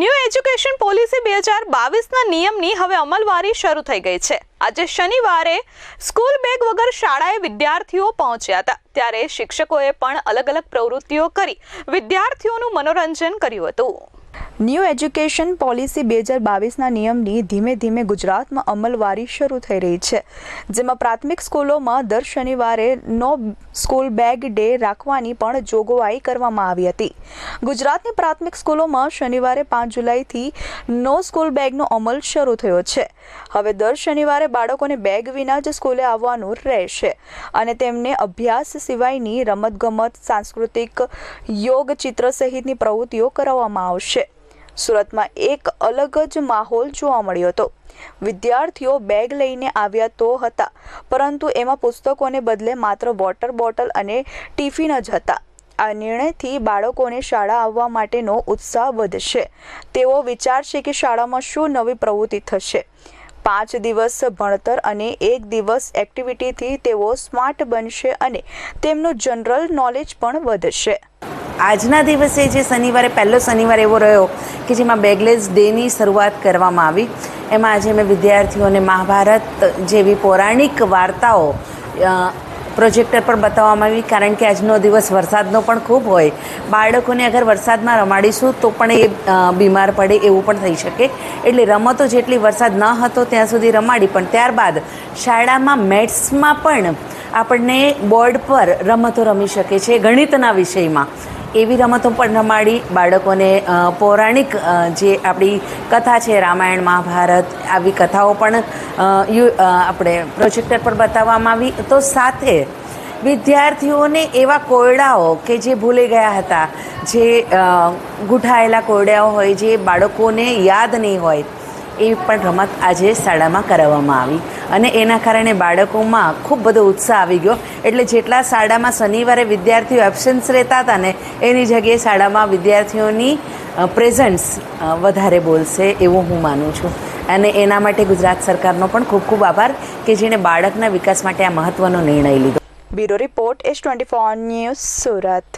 New education policy બે હજાર બાવીસના નિયમની હવે અમલવારી શરૂ થઈ ગઈ છે. આજે શનિવારે સ્કૂલ બેગ વગર શાળાએ વિદ્યાર્થીઓ પહોંચ્યા હતા. ત્યારે શિક્ષકોએ પણ અલગ અલગ પ્રવૃત્તિઓ કરી વિદ્યાર્થીઓનું મનોરંજન કર્યું હતું. ન્યૂ એજ્યુકેશન પોલિસી બે હજાર બાવીસના નિયમની ધીમે ધીમે ગુજરાતમાં અમલવારી શરૂ થઈ રહી છે. જેમાં પ્રાથમિક સ્કૂલોમાં દર શનિવારે નો સ્કૂલ બેગ ડે રાખવાની પણ જોગવાઈ કરવામાં આવી હતી. ગુજરાતની પ્રાથમિક સ્કૂલોમાં શનિવારે પાંચ જુલાઈથી નો સ્કૂલ બેગનો અમલ શરૂ થયો છે. હવે દર શનિવારે બાળકોને બેગ વિના જ સ્કૂલે આવવાનું રહેશે અને તેમને અભ્યાસ સિવાયની રમતગમત, સાંસ્કૃતિક યોગ ચિત્ર સહિતની પ્રવૃત્તિઓ કરાવવામાં આવશે. સુરતમાં એક અલગ જ માહોલ જોવા મળ્યો હતો. વિદ્યાર્થીઓ બેગ લઈને આવ્યા તો હતા, પરંતુ એમાં પુસ્તકોને બદલે માત્ર વોટર બોટલ અને ટિફિન જ હતા. આ નિર્ણયથી બાળકોને શાળા આવવા માટેનો ઉત્સાહ વધશે. તેઓ વિચારશે કે શાળામાં શું નવી પ્રવૃત્તિ થશે. પાંચ દિવસ ભણતર અને એક દિવસ એક્ટિવિટીથી તેઓ સ્માર્ટ બનશે અને તેમનું જનરલ નોલેજ પણ વધશે. આજના દિવસે જે શનિવારે, પહેલો શનિવાર એવો રહ્યો કે જેમાં બેગલેસ ડેની શરૂઆત કરવામાં આવી. એમાં આજે મેં વિદ્યાર્થીઓને મહાભારત જેવી પૌરાણિક વાર્તાઓ પ્રોજેક્ટર પર બતાવવામાં આવી. કારણ કે આજનો દિવસ વરસાદનો પણ ખૂબ હોય. બાળકોને અગર વરસાદમાં રમાડીશું તો પણ એ બીમાર પડે એવું પણ થઈ શકે. એટલે રમતો જેટલી વરસાદ ન હતો ત્યાં સુધી રમાડી. પણ ત્યારબાદ શાળામાં મેથ્સમાં પણ આપણને બોર્ડ પર રમતો રમી શકે છે ગણિતના વિષયમાં. એવી રમતો પણ રમાડી બાળકોને પૌરાણિક જે આપણી કથા છે, રામાયણ, મહાભારત, આવી કથાઓ પણ યુ- આપણે પ્રોજેક્ટર પર બતાવવામાં આવી. તો સાથે વિદ્યાર્થીઓને એવા કોયડાઓ કે જે ભૂલી ગયા હતા, જે ગૂંઠાયેલા કોયડાઓ હોય, જે બાળકોને યાદ નહીં હોય એ પણ રમત આજે શાળામાં કરાવવામાં આવી. અને એના કારણે બાળકોમાં ખૂબ બધો ઉત્સાહ આવી ગયો. એટલે જેટલા શાળામાં શનિવારે વિદ્યાર્થીઓ એબસન્સ રહેતા હતા ને, એની જગ્યાએ શાળામાં વિદ્યાર્થીઓની પ્રેઝન્સ વધારે બોલશે એવું હું માનું છું. અને એના માટે ગુજરાત સરકારનો પણ ખૂબ ખૂબ આભાર કે જેણે બાળકના વિકાસ માટે આ મહત્ત્વનો નિર્ણય લીધો. Bureau report S twenty four news Surat.